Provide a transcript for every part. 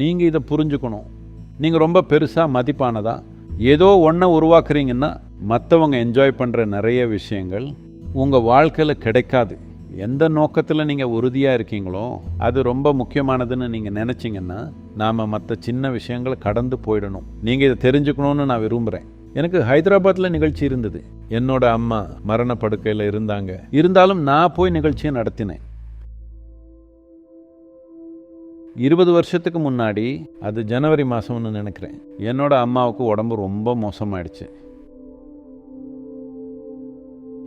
நீங்கள் இதை புரிஞ்சுக்கணும். நீங்கள் ரொம்ப பெருசாக மதிப்பானதா? ஏதோ ஒன்றை உருவாக்குறீங்கன்னா மற்றவங்க என்ஜாய் பண்ணுற நிறைய விஷயங்கள் உங்கள் வாழ்க்கையில் கிடைக்காது. எந்த நோக்கத்தில் நீங்கள் உறுதியாக இருக்கீங்களோ அது ரொம்ப முக்கியமானதுன்னு நீங்கள் நினச்சிங்கன்னா நாம் மற்ற சின்ன விஷயங்களை கடந்து போயிடணும். நீங்கள் இதை தெரிஞ்சுக்கணும்னு நான் விரும்புகிறேன் எனக்கு ஹைதராபாத்தில் நிகழ்ச்சி இருந்தது. என்னோட அம்மா மரணப்படுக்கையில் இருந்தாங்க. இருந்தாலும் நான் போய் நிகழ்ச்சியை நடத்தினேன். இருபது வருஷத்துக்கு முன்னாடி அது ஜனவரி மாதம்னு நினைக்கிறேன். என்னோட அம்மாவுக்கு உடம்பு ரொம்ப மோசமாயிடுச்சு.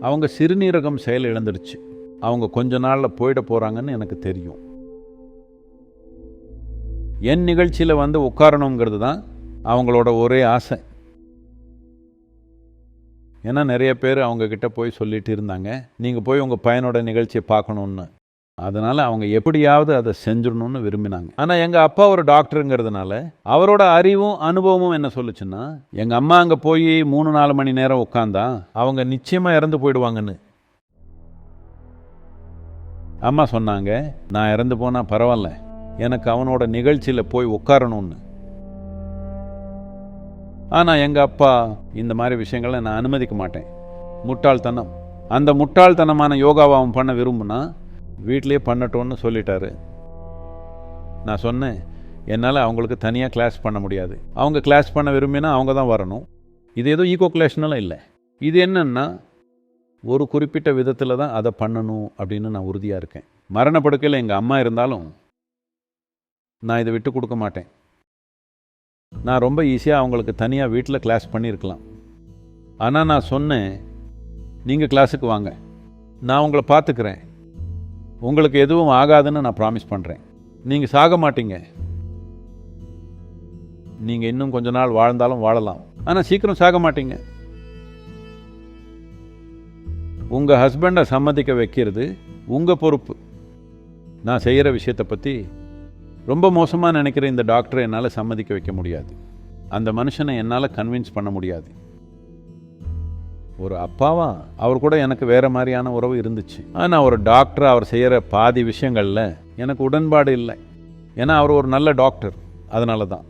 அவங்க சிறுநீரகம் செயல் இழந்துடுச்சு. அவங்க கொஞ்ச நாளில் போயிட போகிறாங்கன்னு எனக்கு தெரியும். என் நிகழ்ச்சியில் வந்து உட்காரணுங்கிறது தான் அவங்களோட ஒரே ஆசை. ஏன்னா நிறைய பேர் அவங்கக்கிட்ட போய் சொல்லிட்டு இருந்தாங்க. நீங்கள் போய் உங்கள் பையனோட நிகழ்ச்சியை பார்க்கணுன்னு அதனால் அவங்க எப்படியாவது அதை செஞ்சிடணும்னு விரும்பினாங்க. ஆனால் எங்கள் அப்பா ஒரு டாக்டருங்கிறதுனால அவரோட அறிவும் அனுபவமும் என்ன சொல்லுச்சுன்னா எங்கள் அம்மா அங்கே போய் மூணு நாலு மணி நேரம் உட்காந்தா அவங்க நிச்சயமாக இறந்து போயிடுவாங்கன்னு. அம்மா சொன்னாங்க நான் இறந்து போனால் பரவாயில்ல. எனக்கு அவனோட நிகழ்ச்சியில் போய் உட்காரணும்னு. ஆனால் எங்கள் அப்பா இந்த மாதிரி விஷயங்களை நான் அனுமதிக்க மாட்டேன். முட்டாள்தனம். அந்த முட்டாள்தனமான யோகாவை அவன் பண்ண விரும்புனா வீட்லேயே பண்ணட்டோன்னு சொல்லிட்டாரு. நான் சொன்னேன் என்னால் அவங்களுக்கு தனியாக கிளாஸ் பண்ண முடியாது. அவங்க கிளாஸ் பண்ண விரும்பினா அவங்க தான் வரணும். இது ஏதோ ஈகோ கிளாஷ்னாலும் இல்லை. இது என்னன்னா ஒரு குறிப்பிட்ட விதத்தில் தான் அதை பண்ணணும் அப்படின்னு நான் உறுதியாக இருக்கேன். மரணப்படுக்கையில் எங்கள் அம்மா இருந்தாலும் நான் இதை விட்டு கொடுக்க மாட்டேன். நான் ரொம்ப ஈஸியாக அவங்களுக்கு தனியாக வீட்டில் கிளாஸ் பண்ணியிருக்கலாம் ஆனால் நான் சொன்னேன் நீங்கள் கிளாஸுக்கு வாங்க. நான் உங்களை பார்த்துக்கிறேன். உங்களுக்கு எதுவும் ஆகாதுன்னு நான் ப்ராமிஸ் பண்ணுறேன் நீங்கள் சாக மாட்டீங்க. நீங்கள் இன்னும் கொஞ்ச நாள் வாழ்ந்தாலும் வாழலாம். ஆனால் சீக்கிரம் சாக மாட்டீங்க. உங்கள் ஹஸ்பண்டை சம்மதிக்க வைக்கிறது உங்கள் பொறுப்பு. நான் செய்கிற விஷயத்தை பற்றி ரொம்ப மோசமாக நினைக்கிற இந்த டாக்டரை என்னால் சம்மதிக்க வைக்க முடியாது. அந்த மனுஷனை என்னால் கன்வின்ஸ் பண்ண முடியாது. ஒரு அப்பாவா? அவர் கூட எனக்கு வேற மாதிரியான உறவு இருந்துச்சு. ஆனால் ஒரு டாக்டர் அவர் செய்கிற பாதி விஷயங்களில் எனக்கு உடன்பாடு இல்லை. ஏன்னா அவர் ஒரு நல்ல டாக்டர் அதனால தான்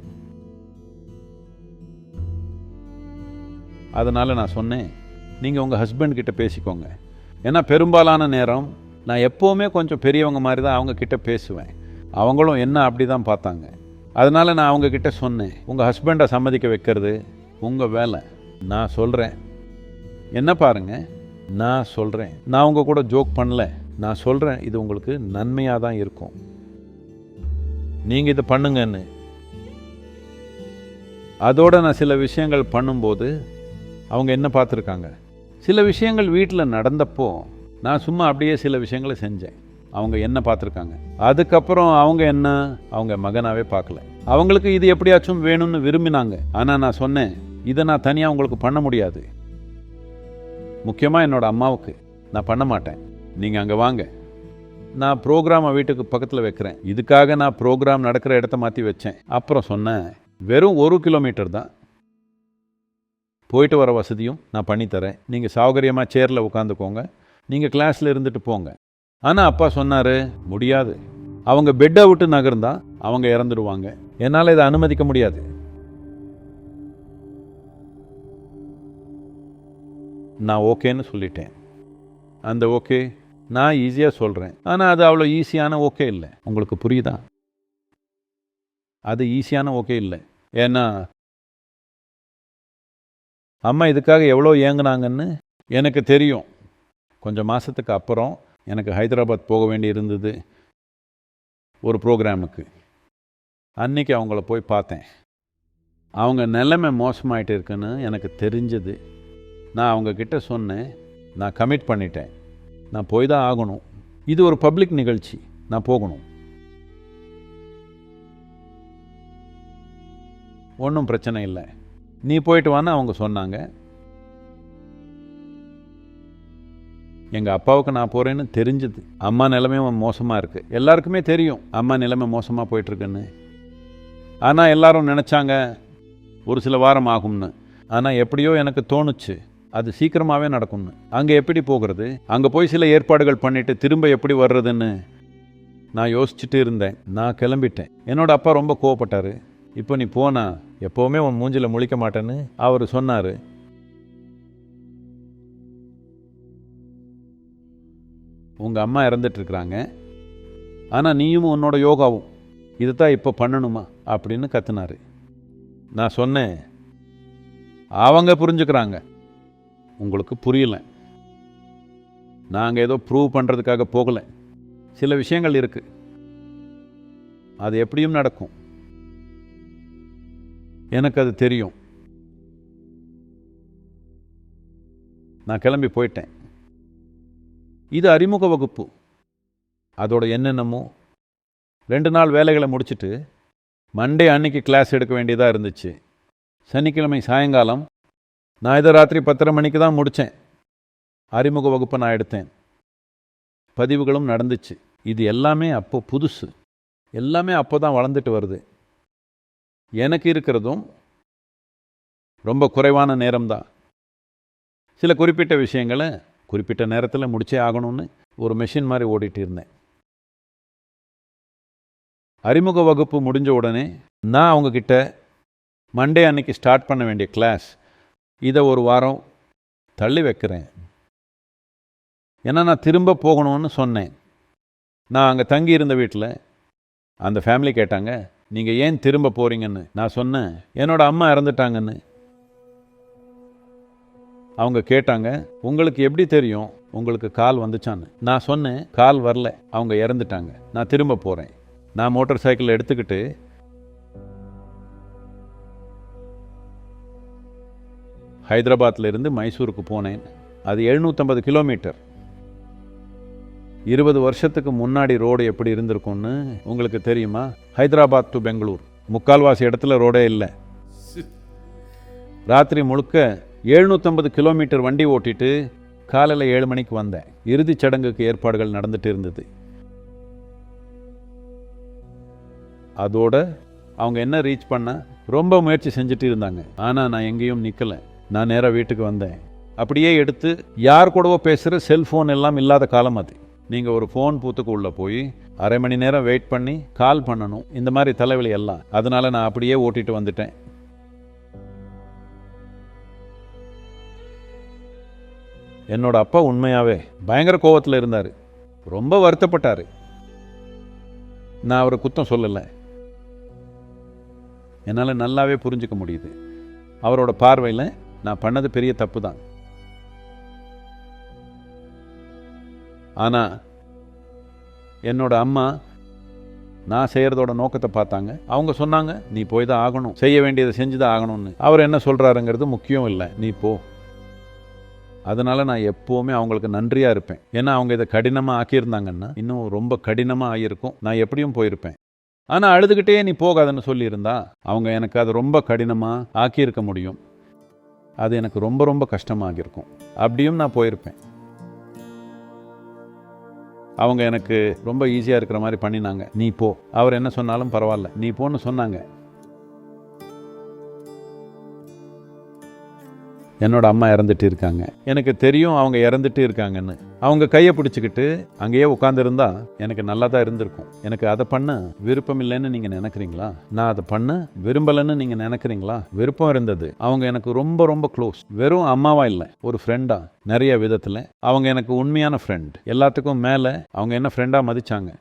அதனால் நான் சொன்னேன் நீங்கள் உங்கள் ஹஸ்பண்ட் கிட்ட பேசிக்கோங்க. ஏன்னா பெரும்பாலான நேரம் நான் எப்போவுமே கொஞ்சம் பெரியவங்க மாதிரி தான் அவங்க கிட்ட பேசுவேன். அவங்களும் என்ன அப்படி தான் பார்த்தாங்க. அதனால் நான் அவங்க கிட்ட சொன்னேன் உங்கள் ஹஸ்பண்டை சம்மதிக்க வைக்கிறது உங்கள் வேலை. நான் சொல்கிறேன் என்ன பாருங்க? நான் சொல்கிறேன் நான் உங்கள் கூட ஜோக் பண்ணல. நான் சொல்கிறேன் இது உங்களுக்கு நன்மையாக தான் இருக்கும். நீங்கள் இதை பண்ணுங்கன்னு. அதோட நான் சில விஷயங்கள் பண்ணும்போது அவங்க என்ன பார்த்துருக்காங்க? சில விஷயங்கள் வீட்டில் நடந்தப்போ நான் சும்மா அப்படியே சில விஷயங்களை செஞ்சேன். அவங்க என்ன பார்த்துருக்காங்க? அதுக்கப்புறம் அவங்க என்ன? அவங்க மகனாகவே பார்க்கல. அவங்களுக்கு இது எப்படியாச்சும் வேணும்னு விரும்பினாங்க. ஆனால் நான் சொன்னேன் இதை நான் தனியாக உங்களுக்கு பண்ண முடியாது. முக்கியமாக என்னோடய அம்மாவுக்கு. நான் பண்ண மாட்டேன். நீங்கள் அங்கே வாங்க. நான் ப்ரோக்ராமை வீட்டுக்கு பக்கத்தில் வைக்கிறேன். இதுக்காக நான் ப்ரோக்ராம் நடக்கிற இடத்த மாற்றி வச்சேன். அப்புறம் சொன்னேன் வெறும் ஒரு கிலோமீட்டர் தான். போயிட்டு வர வசதியும் நான் பண்ணித்தரேன் நீங்கள் சௌகரியமாக சேரில் உட்காந்துக்கோங்க. நீங்கள் கிளாஸில் இருந்துட்டு போங்க. ஆனால் அப்பா சொன்னார் முடியாது. அவங்க பெட்டை விட்டு நகர்ந்தால் அவங்க இறந்துடுவாங்க. என்னால் இதை அனுமதிக்க முடியாது. நான் ஓகேன்னு சொல்லிட்டேன். அந்த ஓகே நான் ஈஸியாக சொல்கிறேன் ஆனால் அது அவ்வளோ ஈஸியான ஓகே இல்லை. உங்களுக்கு புரியுதா? அது ஈஸியான ஓகே இல்லை. ஏன்னா அம்மா இதுக்காக எவ்வளோ ஏங்குனாங்கன்னு எனக்கு தெரியும். கொஞ்சம் மாதத்துக்கு அப்புறம் எனக்கு ஹைதராபாத் போக வேண்டி இருந்தது ஒரு ப்ரோக்ராமுக்கு. அன்னைக்கு அவங்கள போய் பார்த்தேன். அவங்க நிலைமை மோசமாயிட்டு இருக்குன்னு எனக்கு தெரிஞ்சது. நான் அவங்கக்கிட்ட சொன்னேன் நான் கமிட் பண்ணிட்டேன். நான் போய் தான் ஆகணும். இது ஒரு பப்ளிக் நிகழ்ச்சி. நான் போகணும். ஒன்றும் பிரச்சனை இல்லை. நீ போயிட்டு வான்னு அவங்க சொன்னாங்க. எங்கள் அப்பாவுக்கு நான் போகிறேன்னு தெரிஞ்சது. அம்மா நிலைமையும் மோசமாக இருக்குது எல்லாருக்குமே தெரியும். அம்மா நிலைமை மோசமாக போயிட்டுருக்குன்னு. ஆனால் எல்லாரும் நினச்சாங்க ஒரு சில வாரம் ஆகும்னு. ஆனால் எப்படியோ எனக்கு தோணுச்சு. அது சீக்கிரமாகவே நடக்கும்னு. அங்கே எப்படி போகிறது? அங்கே போய் சில ஏற்பாடுகள் பண்ணிவிட்டு திரும்ப எப்படி வர்றதுன்னு நான் யோசிச்சுட்டு இருந்தேன். நான் கிளம்பிட்டேன். என்னோட அப்பா ரொம்ப கோவப்பட்டார். இப்போ நீ போனா எப்போவுமே உன் மூஞ்சில் முழிக்க மாட்டேன்னு அவர் சொன்னார். உங்கள் அம்மா இறந்துட்டுருக்குறாங்க. ஆனால் நீயும் உன்னோட யோகாவும். இது தான் இப்போ பண்ணணுமா? அப்படின்னு கத்துனாரு. நான் சொன்னேன். அவங்க புரிஞ்சுக்கிறாங்க. உங்களுக்கு புரியலை. நாங்கள் ஏதோ ப்ரூவ் பண்ணுறதுக்காக போகலை. சில விஷயங்கள் இருக்கு. அது எப்படியும் நடக்கும். எனக்கு அது தெரியும். நான் கிளம்பி போயிட்டேன். இது அறிமுக வகுப்பு. அதோட என்னென்னமோ. ரெண்டு நாள் வேலைகளை முடிச்சுட்டு மண்டே அன்னைக்கு கிளாஸ் எடுக்க வேண்டியதாக இருந்துச்சு. சனிக்கிழமை சாயங்காலம் நான் இதை ராத்திரி பத்தரை மணிக்கு தான் முடித்தேன். அறிமுக வகுப்பை நான் எடுத்தேன். பதிவுகளும் நடந்துச்சு. இது எல்லாமே அப்போ புதுசு. எல்லாமே அப்போ தான் வளர்ந்துட்டு வருது. எனக்கு இருக்கிறதும் ரொம்ப குறைவான நேரம்தான் சில குறிப்பிட்ட விஷயங்களை குறிப்பிட்ட நேரத்தில் முடிச்சே ஆகணும்னு ஒரு மெஷின் மாதிரி ஓடிட்டு இருந்தேன். அறிமுக வகுப்பு முடிஞ்ச உடனே நான் அவங்கக்கிட்ட மண்டே அன்னைக்கு ஸ்டார்ட் பண்ண வேண்டிய கிளாஸ் இதை ஒரு வாரம் தள்ளி வைக்கிறேன். ஏன்னா நான் திரும்ப போகணும்னு சொன்னேன். நான் அங்கே தங்கி இருந்த வீட்டில் அந்த ஃபேமிலி கேட்டாங்க நீங்கள் ஏன் திரும்ப போகிறீங்கன்னு நான் சொன்னேன் என்னோட அம்மா இறந்துட்டாங்கன்னு. அவங்க கேட்டாங்க உங்களுக்கு எப்படி தெரியும்? உங்களுக்கு கால் வந்துச்சான்னு. நான் சொன்னேன் கால் வரல அவங்க இறந்துட்டாங்க. நான் திரும்ப போகிறேன் நான் மோட்டார் சைக்கிள் எடுத்துக்கிட்டு ஹைதராபாத்தில் இருந்து மைசூருக்கு போனேன். அது எழுநூற்றம்பது கிலோமீட்டர். இருபது வருஷத்துக்கு முன்னாடி ரோடு எப்படி இருந்திருக்கும்னு உங்களுக்கு தெரியுமா? ஹைதராபாத் டு பெங்களூர். முக்கால்வாசி இடத்துல ரோடே இல்லை. ராத்திரி முழுக்க எழுநூற்றம்பது கிலோமீட்டர் வண்டி ஓட்டிட்டு காலையில் ஏழு மணிக்கு வந்தேன். இறுதிச் சடங்குக்கு ஏற்பாடுகள் நடந்துட்டு இருந்தது. அதோட அவங்க என்ன ரீச் பண்ண ரொம்ப முயற்சி செஞ்சுட்டு இருந்தாங்க. ஆனால் நான் எங்கேயும் நிற்கலை நான் நேராக வீட்டுக்கு வந்தேன். அப்படியே எடுத்து யார் கூடவோ பேசுகிற செல்ஃபோன் எல்லாம் இல்லாத காலம் அது. நீங்கள் ஒரு ஃபோன் பூத்துக்கு உள்ளே போய் அரை மணி நேரம் வெயிட் பண்ணி கால் பண்ணணும். இந்த மாதிரி தலைவலி எல்லாம். அதனால் நான் அப்படியே ஓட்டிகிட்டு வந்துட்டேன். என்னோட அப்பா உண்மையாகவே பயங்கர கோவத்தில் இருந்தார். ரொம்ப வருத்தப்பட்டார். நான் அவரை குத்தம் சொல்லலை. என்னால் நல்லாவே புரிஞ்சுக்க முடியுது. அவரோட பார்வையில் நான் பண்ணது பெரிய தப்பு தான். ஆனால் என்னோட அம்மா நான் செய்கிறதோட நோக்கத்தை பார்த்தாங்க. அவங்க சொன்னாங்க நீ போய் தான் ஆகணும். செய்ய வேண்டியதை செஞ்சு தான் ஆகணும்னு. அவர் என்ன சொல்கிறாருங்கிறது முக்கியம் இல்லை. நீ போ. அதனால் நான் எப்போவுமே அவங்களுக்கு நன்றியாக இருப்பேன். ஏன்னா அவங்க இதை கடினமாக ஆக்கியிருந்தாங்கன்னா இன்னும் ரொம்ப கடினமாக ஆகியிருக்கும். நான் எப்படியும் போயிருப்பேன். ஆனால் அழுதுகிட்டே நீ போகாதன்னு சொல்லியிருந்தா அவங்க எனக்கு அதை ரொம்ப கடினமாக ஆக்கியிருக்க முடியும். அது எனக்கு ரொம்ப ரொம்ப கஷ்டமாக இருக்கும் அப்படியும் நான் போயிருப்பேன். அவங்க எனக்கு ரொம்ப ஈஸியாக இருக்கிற மாதிரி பண்ணினாங்க. நீ போ. அவர் என்ன சொன்னாலும் பரவாயில்ல. நீ போன்னு சொன்னாங்க. என்னோட அம்மா இறந்துட்டு இருக்காங்க. எனக்கு தெரியும் அவங்க இறந்துட்டு இருக்காங்கன்னு. அவங்க கையை பிடிச்சிக்கிட்டு அங்கேயே உட்காந்துருந்தா எனக்கு நல்லா தான் இருந்திருக்கும். எனக்கு அதை பண்ண விருப்பம் இல்லைன்னு நீங்கள் நினைக்கிறீங்களா? நான் அதை பண்ண விரும்பலைன்னு நீங்கள் நினைக்கிறீங்களா? விருப்பம் இருந்தது. அவங்க எனக்கு ரொம்ப ரொம்ப க்ளோஸ் வெறும் அம்மாவா இல்லை ஒரு ஃப்ரெண்டா நிறைய விதத்தில். அவங்க எனக்கு உண்மையான ஃப்ரெண்ட் எல்லாத்துக்கும் மேலே அவங்க என்ன ஃப்ரெண்டாக மதித்தாங்க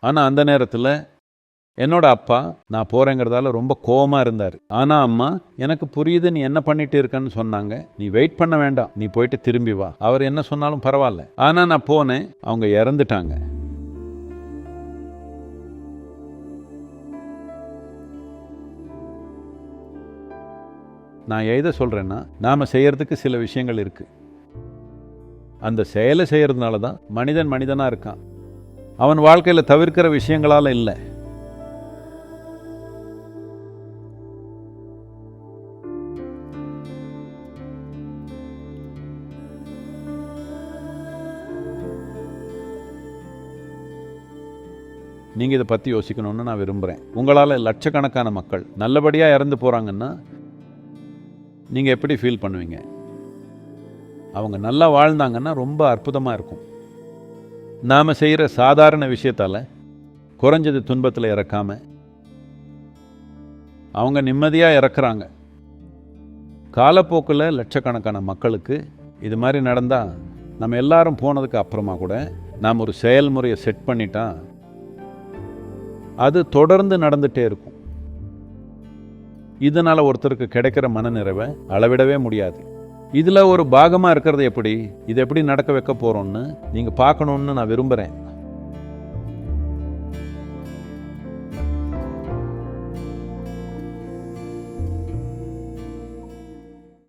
ஆனால் அந்த நேரத்தில் என்னோட அப்பா நான் போகிறேங்கிறதால ரொம்ப கோவமாக இருந்தார். ஆனால் அம்மா எனக்கு புரியுது நீ என்ன பண்ணிட்டு இருக்கன்னு சொன்னாங்க. நீ வெயிட் பண்ண வேண்டாம். நீ போயிட்டு திரும்பி வா. அவர் என்ன சொன்னாலும் பரவாயில்ல. ஆனால் நான் போனேன். அவங்க இறந்துட்டாங்க. நான் எதை சொல்கிறேன்னா நாம் செய்கிறதுக்கு சில விஷயங்கள் இருக்கு. அந்த செயலை செய்யறதுனால தான் மனிதன் மனிதனாக இருக்கான். அவன் வாழ்க்கையில் தவிர்க்கிற விஷயங்களால் இல்லை. நீங்கள் இதை பற்றி யோசிக்கணும்னு நான் விரும்புகிறேன் உங்களால் லட்சக்கணக்கான மக்கள் நல்லபடியாக இறந்து போகிறாங்கன்னா நீங்கள் எப்படி ஃபீல் பண்ணுவீங்க? அவங்க நல்லா வாழ்ந்தாங்கன்னா ரொம்ப அற்புதமாக இருக்கும். நாம் செய்கிற சாதாரண விஷயத்தால் குறைஞ்சது துன்பத்தில் இறக்காமல் அவங்க நிம்மதியாக இறக்குறாங்க. காலப்போக்கில் லட்சக்கணக்கான மக்களுக்கு இது மாதிரி நடந்தால் நம்ம எல்லாரும் போனதுக்கு அப்புறமா கூட நாம் ஒரு செயல்முறையை செட் பண்ணிட்டா அது தொடர்ந்து நடந்துகிட்டே இருக்கும். இதனால் ஒருத்தருக்கு கிடைக்கிற மனநிறைவை அளவிடவே முடியாது. இதில் ஒரு பாகமாக இருக்கிறது எப்படி? இது எப்படி நடக்க வைக்க போகிறோன்னு நீங்கள் பார்க்கணுன்னு நான் விரும்புகிறேன்